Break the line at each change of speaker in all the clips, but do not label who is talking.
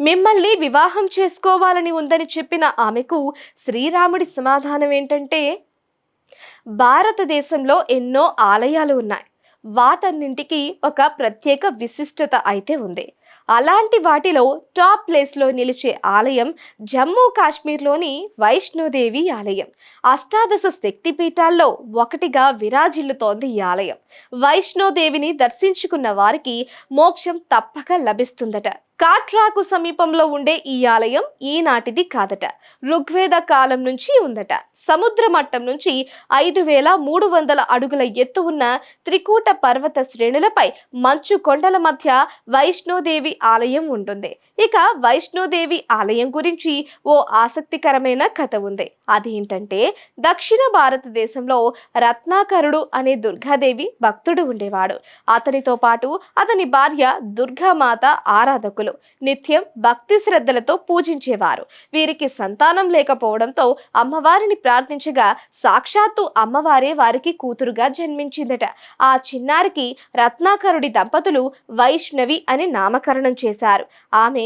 మిమ్మల్ని వివాహం చేసుకోవాలని ఉందని చెప్పిన ఆమెకు శ్రీరాముడి సమాధానం ఏంటంటే భారతదేశంలో ఎన్నో ఆలయాలు ఉన్నాయి. వాటన్నింటికి ఒక ప్రత్యేక విశిష్టత అయితే ఉంది. అలాంటి వాటిలో టాప్ ప్లేస్లో నిలిచే ఆలయం జమ్మూ కాశ్మీర్లోని వైష్ణోదేవి ఆలయం. అష్టాదశ శక్తిపీఠాల్లో ఒకటిగా విరాజిల్లుతోంది ఈ ఆలయం. వైష్ణోదేవిని దర్శించుకున్న వారికి మోక్షం తప్పక లభిస్తుందట. కాట్రాకు సమీపంలో ఉండే ఈ ఆలయం ఈనాటిది కాదట. ఋగ్వేద కాలం నుంచి ఉందట. సముద్ర మట్టం నుంచి ఐదు వేల మూడు వందల అడుగుల ఎత్తు ఉన్న త్రికూట పర్వత శ్రేణులపై మంచు కొండల మధ్య వైష్ణోదేవి ఆలయం ఉంటుంది. ఇక వైష్ణోదేవి ఆలయం గురించి ఓ ఆసక్తికరమైన కథ ఉంది. అదేంటంటే దక్షిణ భారతదేశంలో రత్నాకరుడు అనే దుర్గాదేవి భక్తుడు ఉండేవాడు. అతనితో పాటు అతని భార్య దుర్గామాత ఆరాధకులు నిత్యం భక్తి శ్రద్ధలతో పూజించేవారు. వీరికి సంతానం లేకపోవడంతో అమ్మవారిని ప్రార్థించగా సాక్షాత్తు అమ్మవారే వారికి కూతురుగా జన్మించిందట. ఆ చిన్నారికి రత్నాకరుడి దంపతులు వైష్ణవి అని నామకరణం చేశారు. ఆమె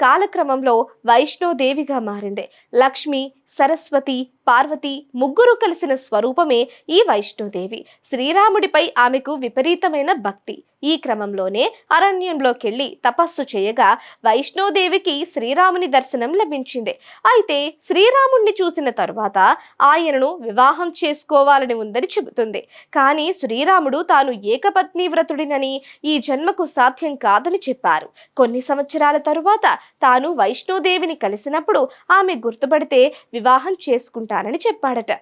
కాలక్రమంలో వైష్ణోదేవిగా మారింది. లక్ష్మి సరస్వతి పార్వతి ముగ్గురు కలిసిన స్వరూపమే ఈ వైష్ణోదేవి. శ్రీరాముడిపై ఆమెకు విపరీతమైన భక్తి. ఈ క్రమంలోనే అరణ్యంలోకెళ్ళి తపస్సు చేయగా వైష్ణోదేవికి శ్రీరాముని దర్శనం లభించింది. అయితే శ్రీరాముణ్ణి చూసిన తరువాత ఆయనను వివాహం చేసుకోవాలని ఉందని చెబుతుంది. కానీ శ్రీరాముడు తాను ఏకపత్ని వ్రతుడినని ఈ జన్మకు సాధ్యం కాదని చెప్పారు. కొన్ని సంవత్సరాల తరువాత తాను వైష్ణోదేవిని కలిసినప్పుడు ఆమె గుర్తుపడితే వివాహం చేసుకుంటానని చెప్పాడట.